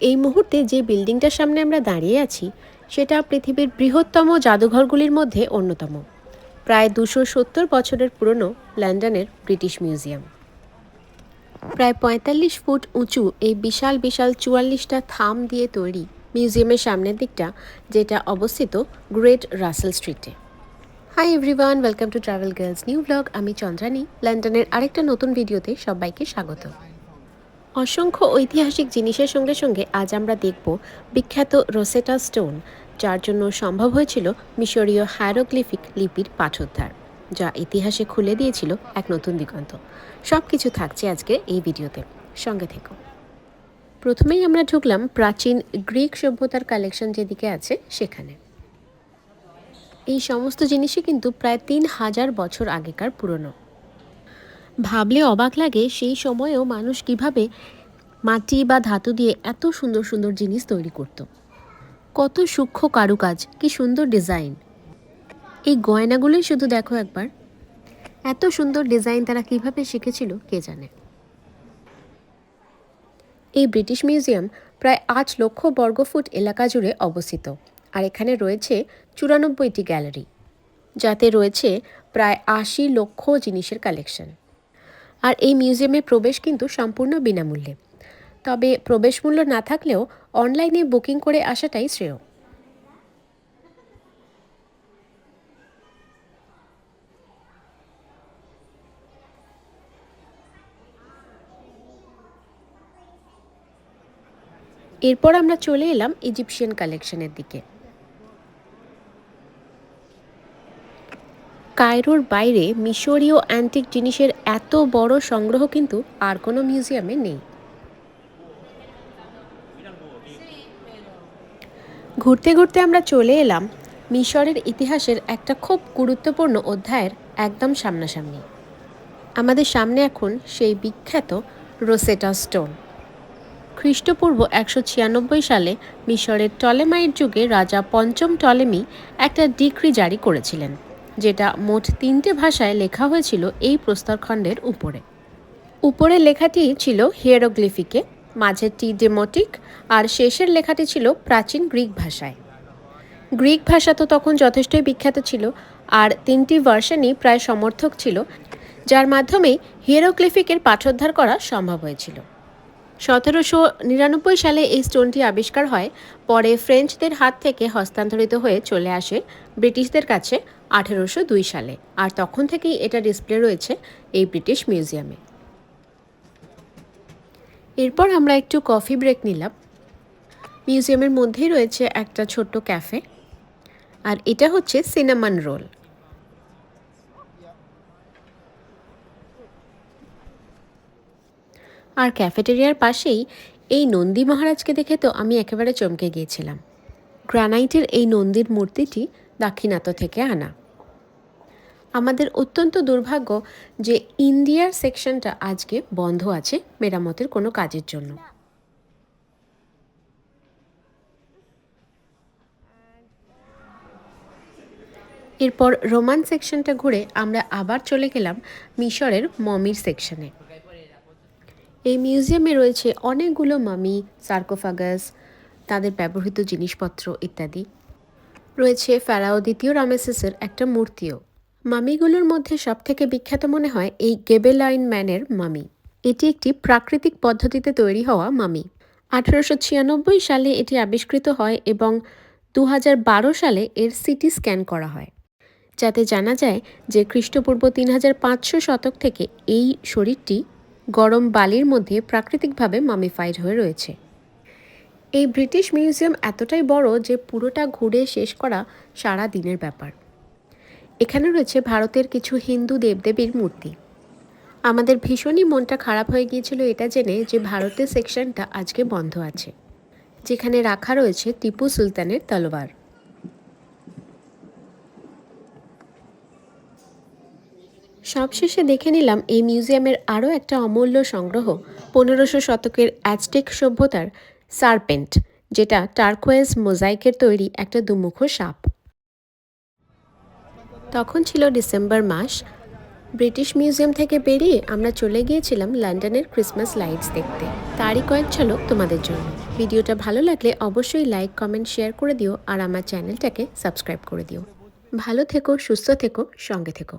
এই মুহূর্তে যে বিল্ডিংটার সামনে আমরা দাঁড়িয়ে আছি, সেটা পৃথিবীর বৃহত্তম জাদুঘরগুলির মধ্যে অন্যতম। প্রায় দুশো সত্তর বছরের পুরনো লন্ডনের ব্রিটিশ মিউজিয়াম। প্রায় পঁয়তাল্লিশ ফুট উঁচু এই বিশাল বিশাল চুয়াল্লিশটা থাম দিয়ে তৈরি মিউজিয়ামের সামনের দিকটা, যেটা অবস্থিত গ্রেট রাসেল স্ট্রিটে। Hi everyone, welcome to travel girls new blog. আমি চন্দ্রানী। লন্ডনের আরেকটা নতুন ভিডিওতে সবাইকে স্বাগত। অসংখ্য ঐতিহাসিক জিনিসের সঙ্গে সঙ্গে আজ আমরা দেখব বিখ্যাত রোসেটা স্টোন, যার জন্য সম্ভব হয়েছিল মিশরীয় হায়ারোগ্লিফিক লিপির পাঠোদ্ধার, যা ইতিহাসে খুলে দিয়েছিল এক নতুন দিগন্ত। সব কিছু থাকছে আজকে এই ভিডিওতে। সঙ্গে থেকো। প্রথমেই আমরা ঢুকলাম প্রাচীন গ্রিক সভ্যতার কালেকশন যেদিকে আছে সেখানে। এই সমস্ত জিনিসই কিন্তু প্রায় তিন হাজার বছর আগেকার পুরনো। ভাবলে অবাক লাগে সেই সময়েও মানুষ কীভাবে মাটি বা ধাতু দিয়ে এত সুন্দর সুন্দর জিনিস তৈরি করত। কত সূক্ষ্ম কারুকাজ, কি সুন্দর ডিজাইন। এই গয়নাগুলোই শুধু দেখো একবার। এত সুন্দর ডিজাইন তারা কীভাবে শিখেছিল, কে জানে? এই ব্রিটিশ মিউজিয়াম প্রায় আট লক্ষ বর্গফুট এলাকা জুড়ে অবস্থিত আর এখানে রয়েছে চুরানব্বইটি গ্যালারি, যাতে রয়েছে প্রায় আশি লক্ষ জিনিসের কালেকশন। আর এই মিউজিয়ামে প্রবেশ কিন্তু সম্পূর্ণ বিনামূল্যে। তবে প্রবেশ মূল্য না থাকলেও অনলাইনে বুকিং করে আসাটাই শ্রেয়। এরপর আমরা চলে এলাম ইজিপশিয়ান কালেকশনের দিকে। কায়রোর বাইরে মিশরীয় অ্যান্টিক জিনিসের এত বড় সংগ্রহ কিন্তু আর কোনো মিউজিয়ামে নেই। ঘুরতে ঘুরতে আমরা চলে এলাম মিশরের ইতিহাসের একটা খুব গুরুত্বপূর্ণ অধ্যায়ের একদম সামনাসামনি। আমাদের সামনে এখন সেই বিখ্যাত রোসেটা স্টোন। খ্রিস্টপূর্ব একশো ছিয়ানব্বই সালে মিশরের টলেমাইয়ের যুগে রাজা পঞ্চম টলেমি একটা ডিক্রি জারি করেছিলেন। যেটা মোট তিনটে ভাষায় লেখা হয়েছিল এই প্রস্তরখণ্ডের উপরে। উপরের লেখাটি ছিল হিয়েরোগ্লিফিকে মাঝেরটি ডেমোটিক আর শেষের লেখাটি ছিল প্রাচীন গ্রিক ভাষায়। গ্রিক ভাষা তো তখন যথেষ্টই বিখ্যাত ছিল, আর তিনটি ভার্সনই প্রায় সমর্থক ছিল, যার মাধ্যমেই হিয়েরোগ্লিফিকের পাঠোদ্ধার করা সম্ভব হয়েছিল। সতেরোশো নিরানব্বই সালে এই স্টোনটি আবিষ্কার হয়, পরে ফ্রেঞ্চদের হাত থেকে হস্তান্তরিত হয়ে চলে আসে ব্রিটিশদের কাছে আঠেরোশো দুই সালে। আর তখন থেকেই এটা ডিসপ্লে রয়েছে এই ব্রিটিশ মিউজিয়ামে এরপর আমরা একটু কফি ব্রেক নিলাম। মিউজিয়ামের মধ্যেই রয়েছে একটা ছোট্ট ক্যাফে আর এটা হচ্ছে সিনামান রোল আর ক্যাফেটেরিয়ার পাশেই এই নন্দী মহারাজকে দেখে তো আমি একেবারে চমকে গিয়েছিলাম। গ্রানাইটের এই নন্দীর মূর্তিটি দাক্ষিণাত্য থেকে আনা। আমাদের অত্যন্ত দুর্ভাগ্য যে ইন্ডিয়ার সেকশনটা আজকে বন্ধ আছে মেরামতের কোনো কাজের জন্য। এরপর রোমান সেকশনটা ঘুরে আমরা আবার চলে গেলাম মিশরের মমির সেকশনে। এই মিউজিয়ামে রয়েছে অনেকগুলো মামি, সার্কোফাগাস, তাদের ব্যবহৃত জিনিসপত্র ইত্যাদি। রয়েছে ফ্যারাও দ্বিতীয় রামেসেসের একটা মূর্তিও। মামিগুলোর মধ্যে সবথেকে বিখ্যাত মনে হয় এই গেবেলাইন ম্যানের মামি। এটি একটি প্রাকৃতিক পদ্ধতিতে তৈরি হওয়া মামি। আঠারোশো ছিয়ানব্বই সালে এটি আবিষ্কৃত হয় এবং দু হাজার বারো সালে এর সিটি স্ক্যান করা হয়। যাতে জানা যায় যে খ্রিস্টপূর্ব তিন হাজার পাঁচশো শতক থেকে এই শরীরটি গরম বালির মধ্যে প্রাকৃতিকভাবে মামিফাইড হয়ে রয়েছে। এই ব্রিটিশ মিউজিয়াম এতটাই বড় যে পুরোটা ঘুরে শেষ করা সারা দিনের ব্যাপার। এখানে রয়েছে ভারতের কিছু হিন্দু দেবদেবীর মূর্তি। আমাদের ভীষণই মনটা খারাপ হয়ে গিয়েছিল এটা জেনে যে ভারতের সেকশনটা আজকে বন্ধ আছে, যেখানে রাখা রয়েছে টিপু সুলতানের তলোয়ার। সবশেষে দেখে নিলাম এই মিউজিয়ামের আরও একটা অমূল্য সংগ্রহ, পনেরোশো শতকের অ্যাজটেক সভ্যতার সারপেন্ট, যেটা টার্কোয়েজ মোজাইকের তৈরি একটা দুমুখো সাপ। তখন ছিল ডিসেম্বর মাস। ব্রিটিশ মিউজিয়াম থেকে বেরিয়ে আমরা চলে গিয়েছিলাম লন্ডনের ক্রিসমাস লাইটস দেখতে। তারই কয়েক ঝলক তোমাদের জন্য। ভিডিওটা ভালো লাগলে অবশ্যই লাইক, কমেন্ট, শেয়ার করে দিও আর আমার চ্যানেলটাকে সাবস্ক্রাইব করে দিও। ভালো থেকো, সুস্থ থেকো, সঙ্গে থেকো।